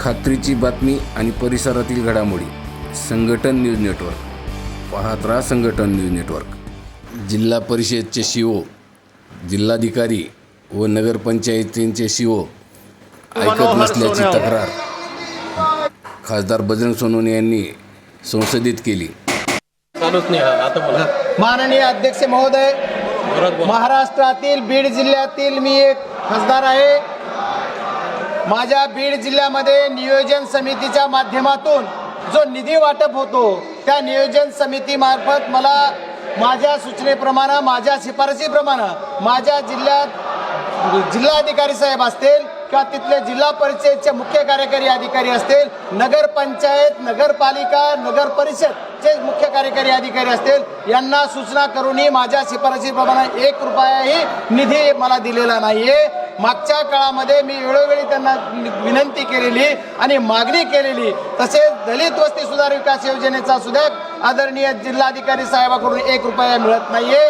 खात्रीची बातमी आणि परिसरातील घडामोडी. संघटन न्यूज नेटवर्क. पाहत राहा संघटन न्यूज नेटवर्क. जिल्हा परिषदचे शिओ जिल्हाधिकारी व नगरपंचायतींचे शिओ ऐकत नसल्याची तक्रार. खासदार बजरंग सोनवणे यांनी संसदेत केली. माननीय अध्यक्ष महोदय महाराष्ट्रातील बीड जिल्ह्यातील मी एक खासदार आहे. माझ्या बीड जिल्ह्यामध्ये नियोजन समितीच्या माध्यमातून जो निधी वाटप होतो त्या नियोजन समितीमार्फत मला माझ्या सूचनेप्रमाणे माझ्या शिफारशीप्रमाणे माझ्या जिल्ह्यात जिल्हाधिकारी साहेब असतील किंवा तिथले जिल्हा परिषदेचे मुख्य कार्यकारी अधिकारी असतील नगरपंचायत नगरपालिका नगर परिषदचे मुख्य कार्यकारी अधिकारी असतील यांना सूचना करूनही माझ्या शिफारशीप्रमाणे एक रुपयाही निधी मला दिलेला नाही आहे मागच्या काळामध्ये मी वेळोवेळी त्यांना विनंती केलेली आणि मागणी केलेली. तसेच दलित वस्ती सुधार विकास योजनेचा सुद्धा आदरणीय जिल्हाधिकारी साहेबाकडून एक रुपया मिळत नाहीये.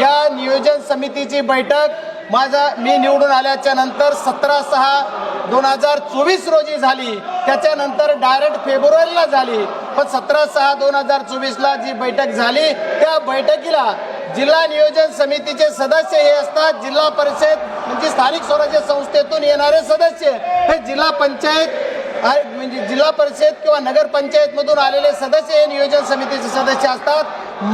या नियोजन समितीची बैठक माझा मी निवडून आल्याच्यानंतर सतरा सहा दोन हजार चोवीस रोजी झाली. त्याच्यानंतर डायरेक्ट फेब्रुवारीला झाली. पण सतरा सहा दोन हजार चोवीसला जी बैठक झाली त्या बैठकीला जिल्हा नियोजन समितीचे सदस्य हे असतात. जिल्हा परिषद म्हणजे स्थानिक स्वराज्य संस्थेतून येणारे सदस्य हे जिल्हा पंचायत म्हणजे जिल्हा परिषद किंवा नगरपंचायतमधून आलेले सदस्य हे नियोजन समितीचे सदस्य असतात.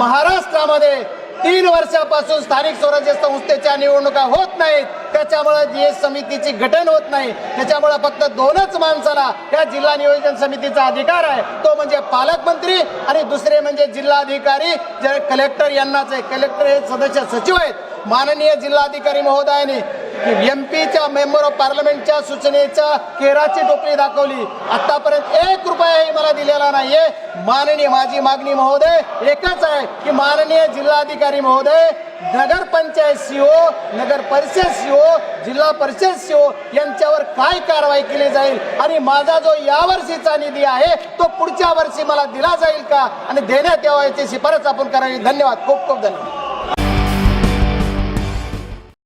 महाराष्ट्रामध्ये तीन वर्षापासून स्थानिक स्वराज्य संस्थेच्या निवडणुका होत नाहीत. त्याच्यामुळे जी समितीची गठन होत नाही. त्याच्यामुळे फक्त दोनच माणसाला या जिल्हा नियोजन समितीचा अधिकार आहे. तो म्हणजे पालकमंत्री आणि दुसरे म्हणजे जिल्हाधिकारी जे कलेक्टर यांनाच आहे. कलेक्टर हे सदस्य सचिव आहेत. माननीय जिल्हाधिकारी महोदयाने एम पीच्या मेंबर ऑफ पार्लमेंटच्या सूचनेच्या केराची टोपली दाखवली. आतापर्यंत एक रुपयाही मला दिलेला नाहीये. माननीय माझी मागणी महोदय एकच आहे की माननीय जिल्हाधिकारी महोदय नगरपंचायत सीओ नगर परिषद सीओ जिल्हा परिषद सीओ यांच्यावर काय कारवाई केली जाईल? आणि माझा जो यावर्षीचा निधी आहे तो पुढच्या वर्षी मला दिला जाईल का? आणि देण्यात यावा याची शिफारस आपण करावी. धन्यवाद. खूप खूप धन्यवाद.